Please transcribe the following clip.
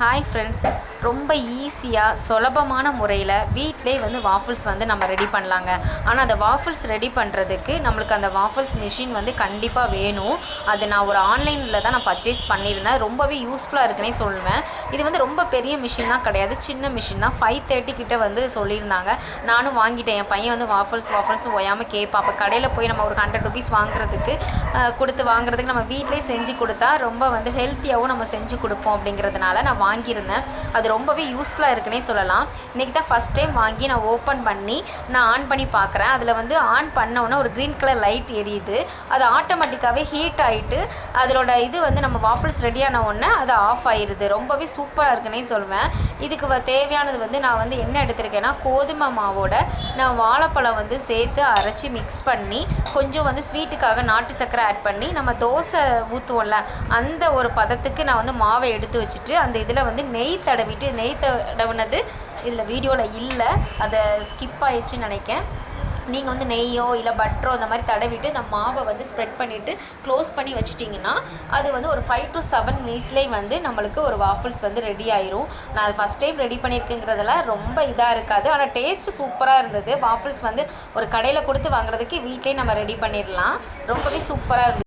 Hi friends ரொம்ப ஈஸியாக சுலபமான முறையில் வீட்டிலே வந்து வாஃபிள்ஸ் வந்து நம்ம ரெடி பண்ணலாங்க. ஆனால் அந்த வாஃபிள்ஸ் ரெடி பண்ணுறதுக்கு நம்மளுக்கு அந்த வாஃபிள்ஸ் மிஷின் வந்து கண்டிப்பாக வேணும். அது நான் ஒரு ஆன்லைனில் தான் நான் பர்ச்சேஸ் பண்ணியிருந்தேன். ரொம்பவே யூஸ்ஃபுல்லாக இருக்குன்னே சொல்லுவேன் இது வந்து ரொம்ப பெரிய மிஷின்லாம் கிடையாது. சின்ன மிஷின் தான். ஃபைவ் தேர்ட்டி கிட்டே வந்து சொல்லியிருந்தாங்க. நானும் வாங்கிட்டேன். என் பையன் வந்து வாஃபிள்ஸ் வாஃபிள்ஸ் ஓயாமல் கேட்பான். அப்போ கடையில் போய் நம்ம ஒரு ஹண்ட்ரட் ருபீஸ் வாங்குறதுக்கு கொடுத்து வாங்குறதுக்கு நம்ம வீட்டிலே செஞ்சு கொடுத்தா ரொம்ப வந்து ஹெல்த்தியாகவும் நம்ம செஞ்சு கொடுப்போம் அப்படிங்கிறதுனால நான் வாங்கியிருந்தேன். அது ரொம்பவே யூஸ்ஃபுல்லாக இருக்குன்னே சொல்லலாம். இன்றைக்கி தான் ஃபஸ்ட் டைம் வாங்கி நான் ஓப்பன் பண்ணி நான் ஆன் பண்ணி பார்க்குறேன். அதில் வந்து ஆன் பண்ண ஒரு க்ரீன் கலர் லைட் எரியுது. அது ஆட்டோமேட்டிக்காகவே ஹீட் ஆகிட்டு அதோட இது வந்து நம்ம வாஃபிள்ஸ் ரெடியான உடனே அது ஆஃப் ஆயிடுது ரொம்பவே சூப்பராக இருக்குன்னே சொல்லுவேன் இதுக்கு வ- தேவையானது வந்து நான் வந்து என்ன எடுத்திருக்கேன்னா கோதுமை மாவோட நான் வாழைப்பழம் வந்து சேர்த்து அரைச்சி மிக்ஸ் பண்ணி கொஞ்சம் வந்து ஸ்வீட்டுக்காக நாட்டு சக்கரை ஆட் பண்ணி நம்ம தோசை ஊற்றுவோம்ல அந்த ஒரு பதத்துக்கு நான் வந்து மாவை எடுத்து வச்சுட்டு அந்த இதில் வந்து நெய் தடவிட்டு நெய் தடவுனது இதில் வீடியோவில் இல்லை. அதை ஸ்கிப் ஆயிடுச்சுன்னு நினைக்கேன் நீங்கள் வந்து நெய்யோ இல்லை பட்டரோ அந்த மாதிரி தடவிட்டு இந்த மாவை வந்து ஸ்ப்ரெட் பண்ணிவிட்டு க்ளோஸ் பண்ணி வச்சிட்டிங்கன்னா அது வந்து ஒரு ஃபைவ் டு செவன் மினிட்ஸ்லேயே வந்து நம்மளுக்கு ஒரு வாஃபிள்ஸ் வந்து ரெடி ஆயிரும். நான் அது ஃபஸ்ட் டைம் ரெடி பண்ணியிருக்கேங்கிறதுல ரொம்ப இதாக இருக்காது. ஆனால் டேஸ்ட் சூப்பராக இருந்தது. வாஃபிள்ஸ் வந்து ஒரு கடையில் கொடுத்து வாங்குறதுக்கு வீட்லேயே நம்ம ரெடி பண்ணிடலாம். ரொம்பவே சூப்பராக இருந்தது.